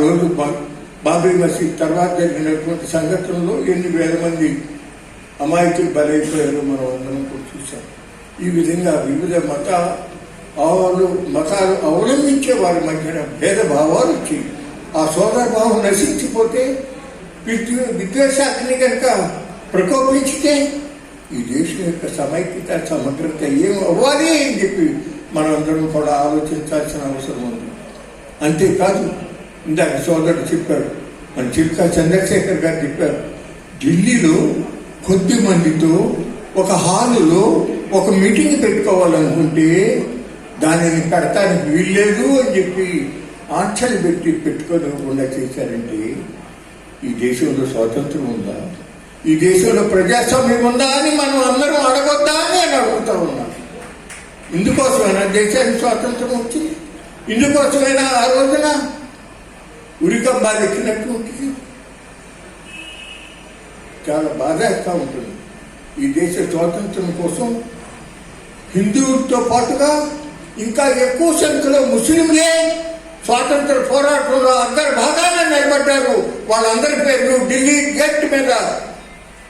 రోజు బాబీ మసీద్ తర్వాత జరిగినటువంటి సంఘటనలో ఎన్ని వేల మంది అమాయకులు బలైపోయారో మనం అందరం కూడా చూసాం ఈ విధంగా వివిధ మత భావాలు మతాలు అవలంబించే వారి మధ్యన భేదభావాలు వచ్చి ఆ సోదరభావం నశించిపోతే విద్యు విద్వేషాగ్ని కనుక ప్రకోపించితే ఈ దేశం యొక్క సమైక్యత సమగ్రత ఏం అవ్వాలి అని చెప్పి మనందరం కూడా ఆలోచించాల్సిన అవసరం ఉంది. అంతేకాదు ఇందాక సోదరుడు చెప్పాడు. మన చిల్కా చంద్రశేఖర్ గారు చెప్పారు. ఢిల్లీలో కొద్ది మందితో ఒక హాలులో ఒక మీటింగ్ పెట్టుకోవాలనుకుంటే దానిని పెడతానికి వీల్లేదు అని చెప్పి ఆంక్షలు పెట్టి పెట్టుకోకుండా చేశారంటే ఈ దేశంలో స్వాతంత్రం ఉందా? ఈ దేశంలో ప్రజాస్వామ్యం ఉందా అని మనం అందరం అడగొద్దా అని నేను అడుగుతా ఉన్నాను ఇందుకోసమైనా దేశానికి స్వాతంత్రం వచ్చింది. ఇందుకోసమైనా ఆ రోజున ఉరికంబాలు ఎక్కినటువంటి చాలా బాధేస్తూ ఉంటుంది. ఈ దేశ స్వాతంత్రం కోసం హిందువులతో పాటుగా ఇంకా ఎక్కువ సంఖ్యలో ముస్లింలే స్వాతంత్ర పోరాటంలో అందరు భాగాన నిలబడ్డారు. వాళ్ళందరి పేర్లు ఢిల్లీ గేట్ మీద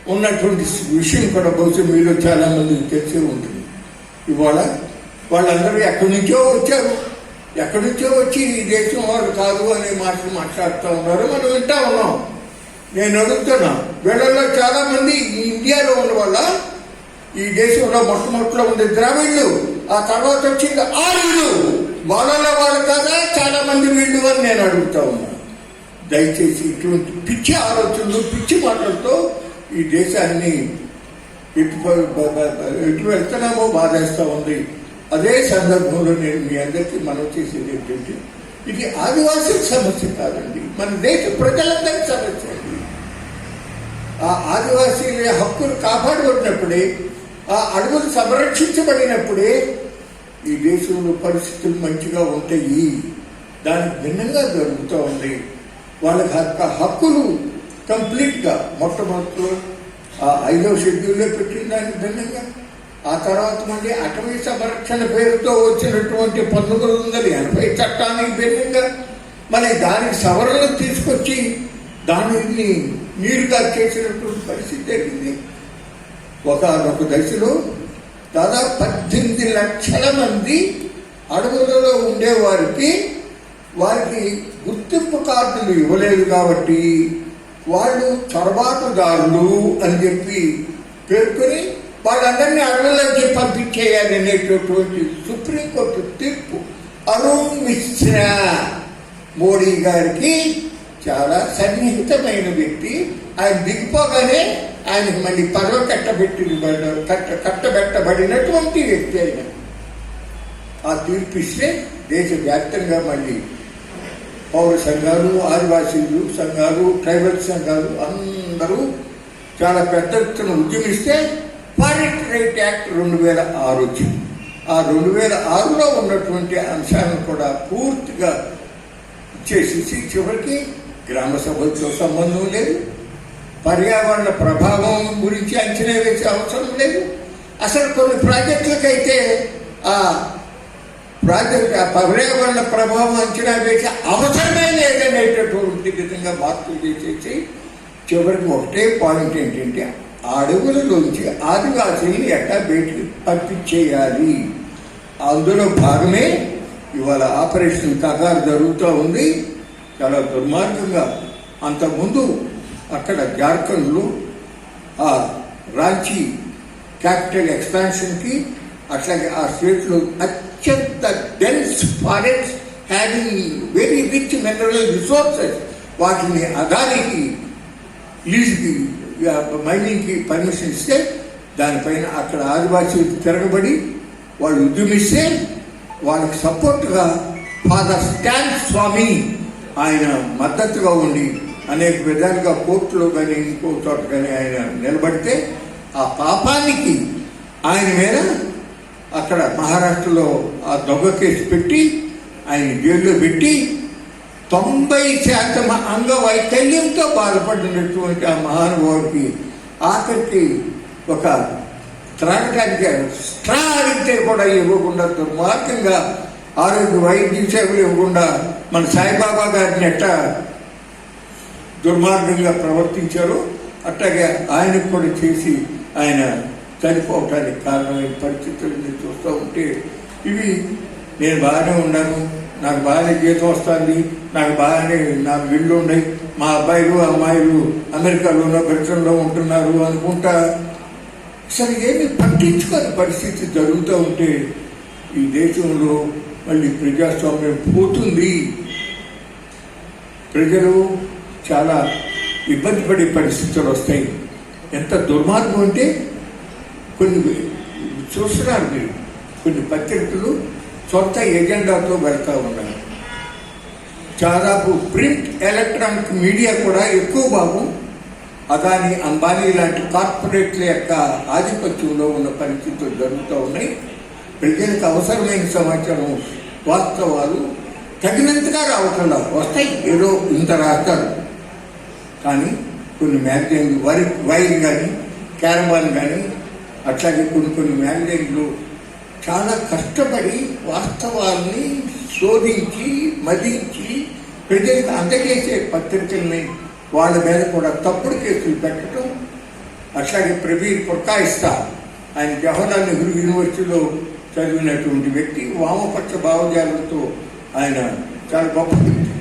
ఉన్నటువంటి విషయం కూడా బహుశా మీలో చాలా మందికి తెలిసే ఉంటుంది. ఇవాళ వాళ్ళందరూ ఎక్కడి నుంచో వచ్చారు. ఎక్కడినుంచో వచ్చి ఈ దేశం వాళ్ళు కాదు అనే మాటలు మాట్లాడుతూ ఉన్నారు. మనం వింటా ఉన్నాం. నేను అడుగుతున్నా. వీళ్ళల్లో చాలా మంది ఈ ఇండియాలో ఉన్న వల్ల ఈ దేశంలో మొట్టమొదటిలో ఉండే ద్రావిడ్లు ఆ తర్వాత వచ్చింది ఆర్యులు. వాళ్ళలో వాళ్ళు కాదా? చాలా మంది వీళ్ళు అని నేను అడుగుతా ఉన్నా. దయచేసి ఇటువంటి పిచ్చి ఆలోచనలు పిచ్చి మాటలతో ఈ దేశాన్ని ఇటు ఇటు వెళ్తున్నామో బాధేస్తూ ఉంది. అదే సందర్భంలో నేను మీ అందరికీ మనం చేసేది ఏంటంటే ఇది ఆదివాసీ సమస్య కాదండి మన దేశ ప్రజలందరి సమస్య అండి. ఆ ఆదివాసీల హక్కులు కాపాడబడినప్పుడే ఆ అడవులు సంరక్షించబడినప్పుడే ఈ దేశంలో పరిస్థితులు మంచిగా ఉంటాయి. దానికి భిన్నంగా జరుగుతూ ఉంది. వాళ్ళకి హక్క హక్కులు కంప్లీట్గా మొట్టమొదటిలో ఆ ఐదవ షెడ్యూల్లో పెట్టిన దానికి భిన్నంగా ఆ తర్వాత మళ్ళీ అటవీ సంరక్షణ పేరుతో వచ్చినటువంటి పంతొమ్మిది వందల ఎనభై చట్టానికి భిన్నంగా మరి దానికి సవరణలు తీసుకొచ్చి దానిని నీరుగా చేసినటువంటి పరిస్థితి జరిగింది ఒకనొక దశలో దాదాపు పద్దెనిమిది లక్షల మంది అడవులలో ఉండేవారికి వారికి గుర్తింపు కార్డులు ఇవ్వలేదు కాబట్టి వాళ్ళు చొరబాటుదారులు అని చెప్పి పేర్కొని వాళ్ళందరినీ అడవుల్లోకి పంపించేయాలి అనేటటువంటి సుప్రీంకోర్టు తీర్పు. అరుణ్ మిశ్రా మోడీ గారికి చాలా సన్నిహితమైన వ్యక్తి. ఆయన దిగిపోగానే ఆయన మళ్ళీ పదవి కట్టబెట్టి కట్ట కట్టబెట్టబడినటువంటి వ్యక్తి ఆయన. ఆ తీర్పు ఇస్తే దేశవ్యాప్తంగా మళ్ళీ పౌర సంఘాలు ఆదివాసీలు సంఘాలు ట్రైబల్ సంఘాలు అందరూ చాలా పెద్ద ఎత్తున ఉద్యమిస్తే ఫారెస్ట్ రైట్ యాక్ట్ రెండు వేల ఆరు వచ్చింది ఆ రెండు వేల ఆరులో ఉన్నటువంటి అంశాలను కూడా పూర్తిగా చేసేసి చివరికి గ్రామ సభలతో సంబంధం లేదు. పర్యావరణ ప్రభావం గురించి అంచనా వేసే అవసరం లేదు. అసలు కొన్ని ప్రాజెక్టులకైతే ఆ ప్రాజెక్ట్ ఆ పర్యావరణ ప్రభావం అంచనా వేసే అవసరమే లేదనేటటువంటి విధంగా మార్పులు చేసేసి చివరికి ఒకటే పాయింట్ ఏంటంటే ఆ అడవులలోంచి ఆదివాసీని ఎట్లా బయటికి పంపించేయాలి? అందులో భాగమే ఇవాళ ఆపరేషన్ కగారు జరుగుతూ ఉంది. చాలా దుర్మార్గంగా అంతకుముందు అక్కడ జార్ఖండ్లో ఆ రాంచీ క్యాపిటల్ ఎక్స్పాన్షన్కి అట్లాగే ఆ స్టేట్లో అత్యంత dense forest having very rich mineral resources వాటిని అదానికి లీజ్కి మైనింగ్కి పర్మిషన్ ఇస్తే దానిపైన అక్కడ ఆదివాసీలు తిరగబడి వాళ్ళు ఉద్యమిస్తే వాళ్ళకి సపోర్ట్గా ఫాదర్ స్టాన్ స్వామి ఆయన మద్దతుగా ఉండి అనేక విధాలుగా కోర్టులో కానీ ఇంకో చోట కానీ ఆయన నిలబడితే ఆ పాపానికి ఆయన మీద అక్కడ మహారాష్ట్రలో ఆ దొంగ కేసు పెట్టి ఆయన జైల్లో పెట్టి తొంభై శాతం అంగవైకల్యంతో బాధపడినటువంటి ఆ మహానుభావుడికి ఆఖరికి ఒక త్రాగటానికి స్ట్రా అడిగితే కూడా ఇవ్వకుండా దుర్మార్గంగా ఆరోగ్య వైద్య సేవలు ఇవ్వకుండా మన సాయిబాబా గారిని ఎట్ట దుర్మార్గంగా ప్రవర్తించారు అట్లాగే ఆయనకు కూడా చేసి ఆయన చనిపోవటానికి కారణమైన పరిస్థితులు చూస్తూ ఉంటే ఇవి నేను బాగానే ఉన్నాను నాకు బాగానే జీతం వస్తుంది నాకు బాగానే నా ఇళ్ళు ఉన్నాయి. మా అబ్బాయిలు అమ్మాయిలు అమెరికాలోనో బ్రిటన్లో ఉంటున్నారు అనుకుంటా. అసలు ఏమి పట్టించుకోని పరిస్థితి జరుగుతూ ఉంటే ఈ దేశంలో మళ్ళీ ప్రజాస్వామ్యం పోతుంది. ప్రజలు చాలా ఇబ్బంది పడే పరిస్థితులు వస్తాయి. ఎంత దుర్మార్గం అంటే కొన్ని చూస్తున్నారు మీరు. కొన్ని పత్రికలు సొంత ఎజెండాతో వెళ్తూ ఉన్నారు. దాదాపు ప్రింట్ ఎలక్ట్రానిక్ మీడియా కూడా ఎక్కువ భాగం అదాని అంబానీ లాంటి కార్పొరేట్ల యొక్క ఆధిపత్యంలో ఉన్న పరిస్థితులు జరుగుతూ ఉన్నాయి. ప్రజలకు అవసరమైన సమాచారం వాస్తవాలు తగినంతగా రావకుండా వస్తాయి. ఏదో ఇంత రాస్తారు. కానీ కొన్ని మ్యాగజైన్లు వరి వైర్ కానీ క్యారమాన్ కానీ అట్లాగే కొన్ని కొన్ని మ్యాగజైన్లు చాలా కష్టపడి వాస్తవాల్ని శోధించి మదించి ప్రజలకు అందజేసే పత్రికల్ని వాళ్ళ మీద కూడా తప్పుడు కేసులు పెట్టడం అట్లాగే ప్రవీణ్ ప్రకాయిస్తా ఆయన జవహర్లాల్ నెహ్రూ యూనివర్సిటీలో చదివినటువంటి వ్యక్తి వామపక్ష భావజాలంతో ఆయన చాలా గొప్ప వ్యక్తి.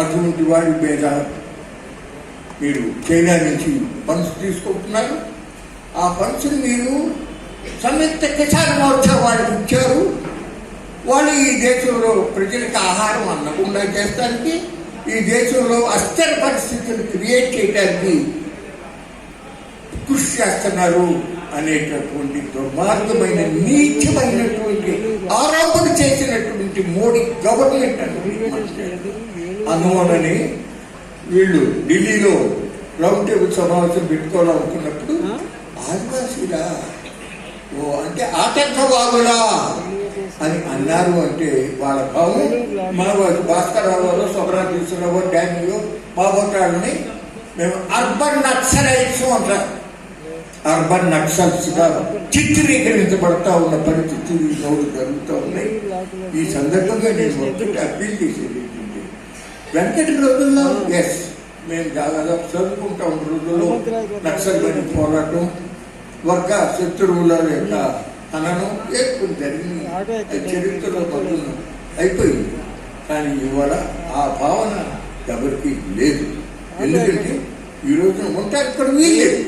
అటువంటి వాడి మీద మీరు చైనా నుంచి ఫండ్స్ తీసుకుంటున్నారు. ఆ ఫండ్స్ మీరు సంయుక్త కిసాన్ మోర్చా వాళ్ళకి ఇచ్చారు. వాళ్ళు ఈ దేశంలో ప్రజలకు ఆహారం అందకుండా చేస్తానికి ఈ దేశంలో అస్థిర పరిస్థితులు క్రియేట్ చేయడానికి కృషి చేస్తున్నారు అనేటటువంటి దుర్మార్గమైన నీచమైనటువంటి ఆరోపణ చేసినటువంటి మోడీ గవర్నమెంట్ అనేది వీళ్ళు ఢిల్లీలో రౌండ్ టేబుల్ సమావేశం పెట్టుకోవాలనుకున్నప్పుడు ఆదివాసీలా ఓ అంటే ఆటంకవాదులా అన్నారు అంటే వాళ్ళ భావం మా భాస్కరరావు సుబ్రహ్మణ్యేశ్వరరావు డానియో బాబోటాలని మేము అర్బన్ నక్సలైట్స్ అంటారు. అర్బన్ నక్సల్స్ చిత్రీకరించబడతా ఉన్న పరిస్థితి ఈరోజు జరుగుతూ ఉన్నాయి ఈ సందర్భంగా నేను ఒక్కటి అప్పీల్ చేసేది ఏంటంటే వెంకటి రోజుల్లో ఎస్ మేము దాదాపు చదువుకుంటా ఉన్న రోజుల్లో నక్సల్ పని పోరాటం వర్గ శత్రువుల యొక్క హననం ఏర్పడి జరిగింది చరిత్రలో మొదలు అయిపోయింది. కానీ ఇవాళ ఆ భావన ఎవరికి లేదు. ఎందుకంటే ఈ రోజున ఉంటారు ఇక్కడ వీలేదు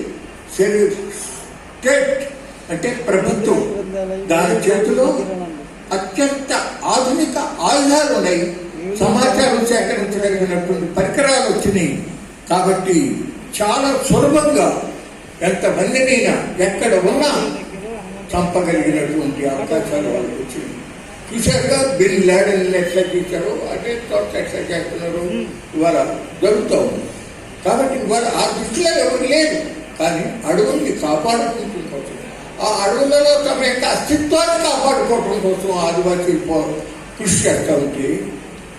స్టేట్ అంటే ప్రభుత్వం. దాని చేతిలో అత్యంత ఆధునిక ఆయుధాలు ఉన్నాయి. సమాచారం సేకరించగలిగినటువంటి పరికరాలు వచ్చినాయి. కాబట్టి చాలా సులభంగా ఎంతమందినైనా ఎక్కడ ఉన్నా చంపగలిగినటువంటి అవకాశాలు వాళ్ళకి వచ్చింది చూశారుగా బిల్ లాడన్ ఎట్లా చేశారు అదే తోట ఎట్లా చేస్తున్నారు. ఇవాళ జరుగుతూ ఉంది. కాబట్టి ఇవాళ ఆ దృష్టిలో ఎవరు లేదు కానీ అడవుల్ని కాపాడుకుంటూ కోసం ఆ అడవులలో తమ యొక్క అస్తిత్వాన్ని కాపాడుకోవడం కోసం ఆదివాసీ కృషి చేస్తూ ఉంటే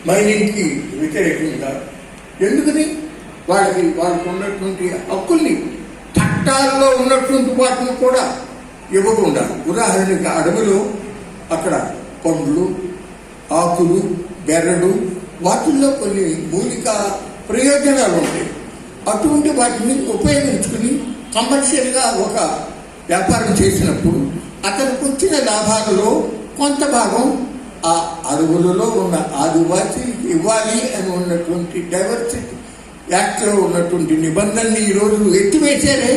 మైనింగ్కి వ్యతిరేకంగా ఎందుకని? వాళ్ళకి వాళ్ళకు ఉన్నటువంటి హక్కుల్ని చట్టాల్లో ఉన్నటువంటి వాటిని కూడా ఇవ్వకుండా. ఉదాహరణకి అడవిలో అక్కడ పండ్లు ఆకులు బెర్రలు వాటిల్లో కొన్ని మూలిక ప్రయోజనాలు ఉంటాయి. అటువంటి వాటిని ఉపయోగించుకుని కమర్షియల్గా ఒక వ్యాపారం చేసినప్పుడు అతనికి వచ్చిన లాభాలలో కొంత భాగం ఆ అడవులలో ఉన్న ఆదివాసీకి ఇవ్వాలి అని ఉన్నటువంటి డైవర్సిటీ యాక్ట్లో ఉన్నటువంటి నిబంధనని ఈరోజు ఎత్తివేశారే.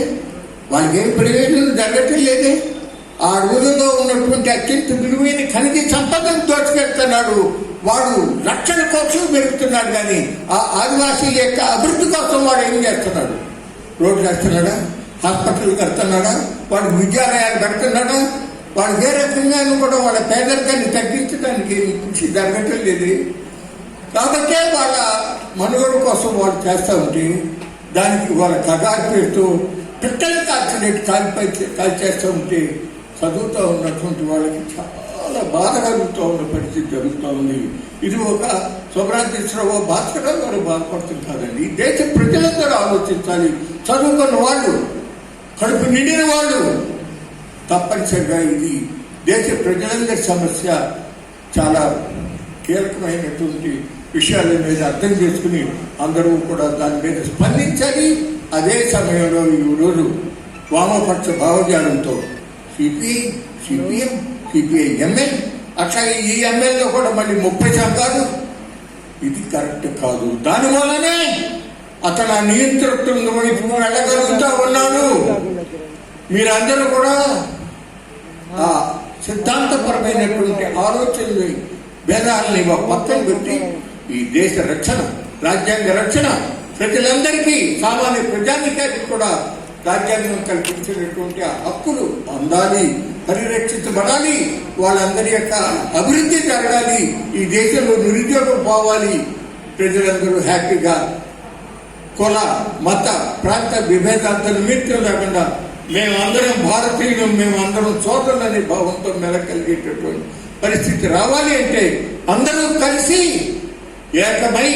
వాళ్ళకి ఏం ప్రయోజనం జరగటం లేదే. ఆ అడవులలో ఉన్నటువంటి అత్యంత విలువైన ఖనిజ సంపదను దోచుకెళ్తున్నాడు. వాడు రక్షణ కోసం పెరుగుతున్నాడు కానీ ఆ ఆదివాసీల యొక్క అభివృద్ధి కోసం వాడు ఏం చేస్తున్నాడు? రోడ్లు వేస్తున్నాడా హాస్పిటల్ కడుతున్నాడా? వాడు విద్యాలయాలు కడుతున్నాడా? వాడు ఏ రకంగా కూడా వాళ్ళ పేదరికాన్ని తగ్గించడానికి కృషి జరగటం లేదు. కాబట్టే వాళ్ళ మనుగడ కోసం వాళ్ళు చేస్తూ ఉంటే దానికి వాళ్ళ కగారు పేరుతో పిట్టలు కాల్చినట్టు కాలిపై కాల్చేస్తూ ఉంటే చదువుతూ ఉన్నటువంటి వాళ్ళకి చాలా బాధ కలుగుతూ ఉన్న పరిస్థితి జరుగుతూ ఉంది. ఇది ఒక శుభ్రాంతేశ్వరరావు భాస్కరరావు గారు బాధపడుతుంది కాదండి దేశ ప్రజలందరూ ఆలోచించాలి. చదువుకున్న వాళ్ళు కడుపు నిండిన వాళ్ళు తప్పనిసరిగా ఇది దేశ ప్రజలందరి సమస్య. చాలా కీలకమైనటువంటి విషయాల మీద అర్థం చేసుకుని అందరూ కూడా దాని మీద స్పందించాలి. అదే సమయంలో ఈరోజు వామపక్ష భావజాలంతో సిపిఐ సిపిఎం సిపిఐ ఎంఎల్ అట్లా ఈ ఎమ్మెల్యేలో కూడా మళ్ళీ ముప్పై శాతాలు. ఇది కరెక్ట్ కాదు. దానివల్లనే అతను ఆ నియంత్రణ వైపు వెళ్ళగలుగుతా ఉన్నాడు. మీరందరూ కూడా ఆ సిద్ధాంతపరమైనటువంటి ఆలోచనలు భేదాలని పక్కన పెట్టి ఈ దేశ రక్షణ రాజ్యాంగ రక్షణ ప్రజలందరికీ సామాన్య ప్రజానికానికి కూడా రాజ్యాంగం కల్పించినటువంటి హక్కులు అందాలి పరిరక్షించబడాలి వాళ్ళందరి యొక్క అభివృద్ధి జరగాలి ఈ దేశంలో నిరుద్యోగం పోవాలి. ప్రజలందరూ హ్యాపీగా కుల మత ప్రాంత విభేదాంత నిమిత్తం లేకుండా మేమందరం భారతీయులు మేమందరం సోదరులనే భావంతో మెలకలిగేటటువంటి పరిస్థితి రావాలి అంటే అందరూ కలిసి ఏకమై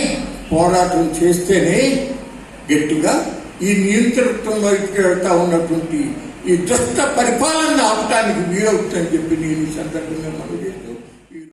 పోరాటం చేస్తేనే గట్టిగా ఈ నియంత్రణతో వైపుకి వెళ్తా ఉన్నటువంటి ఈ దుష్ట పరిపాలన ఆపటానికి వీలవుతుందని చెప్పి నేను ఈ సందర్భంగా మనం